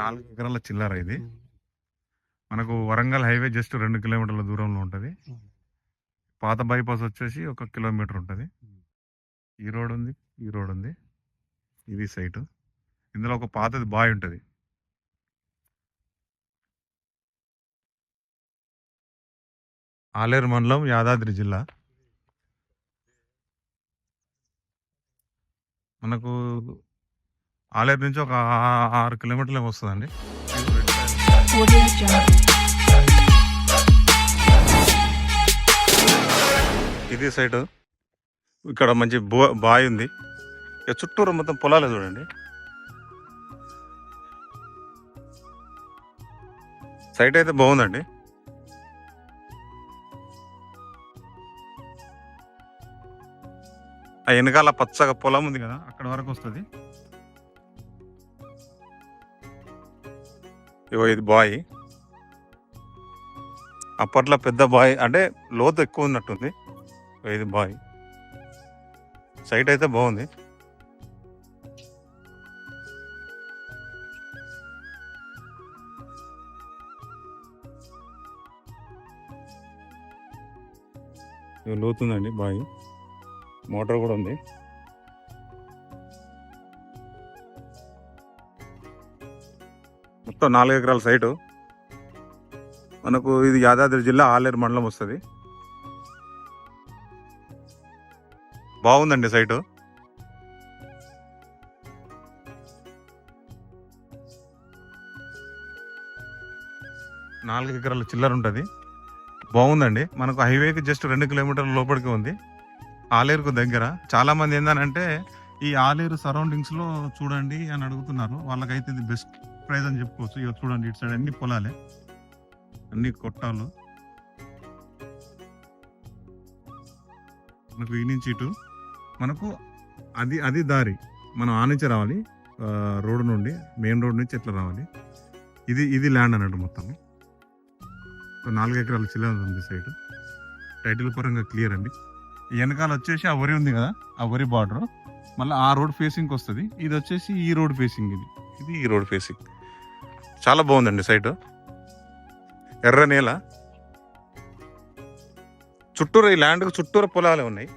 నాలుగు ఎకరాల చిల్లర ఇది. మనకు వరంగల్ హైవే జస్ట్ రెండు కిలోమీటర్ల దూరంలో ఉంటుంది. పాత బైపాస్ వచ్చేసి ఒక కిలోమీటర్ ఉంటుంది. ఈ రోడ్ ఉంది ఈ రోడ్ ఉంది ఇది సైటు. ఇందులో ఒక పాతది బాయ్ ఉంటుంది. ఆలేరు మండలం యాదాద్రి జిల్లా. మనకు ఆలేరు నుంచి ఒక ఆరు కిలోమీటర్లు వస్తుందండి. అండి ఇది సైడ్ ఇక్కడ మంచి బో బాయ్ ఉంది. ఇక చుట్టూరు మొత్తం పొలాలే చూడండి. సైట్ అయితే బాగుందండి. ఆ వెనకాల పచ్చగా పొలం ఉంది కదా అక్కడ వరకు వస్తుంది. ఇగో ఇది బాయ్. అప్పట్లో పెద్ద బాయ్ అంటే లోతు ఎక్కువ ఉన్నట్టుంది. ఇది బాయ్. సైట్ అయితే బాగుంది. లోతుందండి బాయ్. మోటార్ కూడా ఉంది. మొత్తం నాలుగు ఎకరాల సైటు. మనకు ఇది యాదాద్రి జిల్లా ఆలేరు మండలం వస్తుంది. బాగుందండి సైటు. నాలుగు ఎకరాల చిల్లర ఉంటుంది. బాగుందండి. మనకు హైవేకి జస్ట్ రెండు కిలోమీటర్ల లోపలికి ఉంది. ఆలేరుకు దగ్గర. చాలామంది ఏందనంటే ఈ ఆలేరు సరౌండింగ్స్లో చూడండి అని అడుగుతున్నారు. వాళ్ళకైతే ఇది బెస్ట్. ప్రైజ్ అని చెప్పుకోవచ్చు. ఇక చూడండి ఇటు సైడ్ అన్ని పొలాలే. అన్ని కొట్టాలు. మనకు ఈ నుంచి ఇటు. మనకు అది అది దారి. మనం ఆ నుంచి రావాలి. రోడ్డు నుండి మెయిన్ రోడ్ నుంచి ఎట్లా రావాలి. ఇది ఇది ల్యాండ్ అన్నట్టు మొత్తం. నాలుగు ఎకరాల చిల్లర ఉంది సైడ్. టైటిల్ పరంగా క్లియర్ అండి. వెనకాల వచ్చేసి ఆ వరి ఉంది కదా ఆ వరి బార్డర్ మళ్ళీ ఆ రోడ్ ఫేసింగ్కి వస్తుంది. ఇది వచ్చేసి ఈ రోడ్ ఫేసింగ్ ఇది. ఇది ఈ రోడ్ ఫేసింగ్ చాలా బాగుందండి సైటు. ఎర్ర నేల. చుట్టూరు ఈ ల్యాండ్ చుట్టూరు పొలాలే ఉన్నాయి.